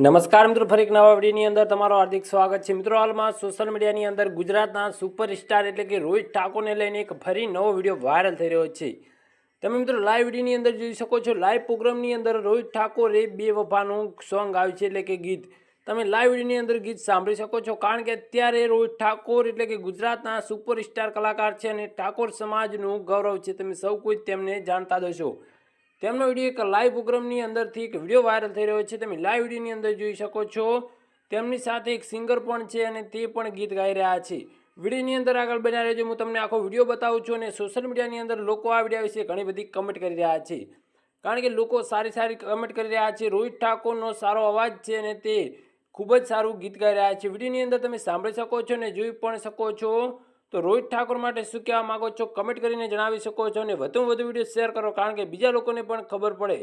નમસ્કાર મિત્રો, ફરી એક નવા વિડીયોની અંદર તમારું હાર્દિક સ્વાગત છે. મિત્રો, હાલમાં સોશિયલ મીડિયાની અંદર ગુજરાતના સુપરસ્ટાર એટલે કે રોહિત ઠાકોરને લઈને એક ફરી નવો વીડિયો વાયરલ થઈ રહ્યો છે. તમે મિત્રો લાઈવ વિડીયોની અંદર જોઈ શકો છો લાઈવ પ્રોગ્રામની અંદર રોહિત ઠાકોરે બે વફાનું સોંગ આવ્યું છે, એટલે કે ગીત. તમે લાઈવ વિડીયોની અંદર ગીત સાંભળી શકો છો, કારણ કે અત્યારે રોહિત ઠાકોર એટલે કે ગુજરાતના સુપરસ્ટાર કલાકાર છે અને ઠાકોર સમાજનું ગૌરવ છે. તમે સૌ કોઈ તેમને જાણતા દશો તેમનો વીડિયો એક લાઈવ પ્રોગ્રામની અંદરથી એક વીડિયો વાયરલ થઈ રહ્યો છે. તમે લાઈવ વિડીયોની અંદર જોઈ શકો છો. તેમની સાથે એક સિંગર પણ છે અને તે પણ ગીત ગાઈ રહ્યા છે. વિડીયોની અંદર આગળ બન્યા રહેજો. હું તમને આખો વીડિયો બતાવું છું અને સોશિયલ મીડિયાની અંદર લોકો આ વીડિયો વિશે ઘણી બધી કમેન્ટ કરી રહ્યા છે. કારણ કે લોકો સારી સારી કમેન્ટ કરી રહ્યા છે. રોહિત ઠાકોરનો સારો અવાજ છે અને તે ખૂબ જ સારું ગીત ગાઈ રહ્યા છે. વિડીયોની અંદર તમે સાંભળી શકો છો અને જોઈ પણ શકો છો. તો રોહિત ઠાકોર માટે શું કહેવા માંગો છો કમેન્ટ કરીને જણાવી શકો છો અને વધુમાં વધુ વિડીયો શેર કરો કારણ કે બીજા લોકોને પણ ખબર પડે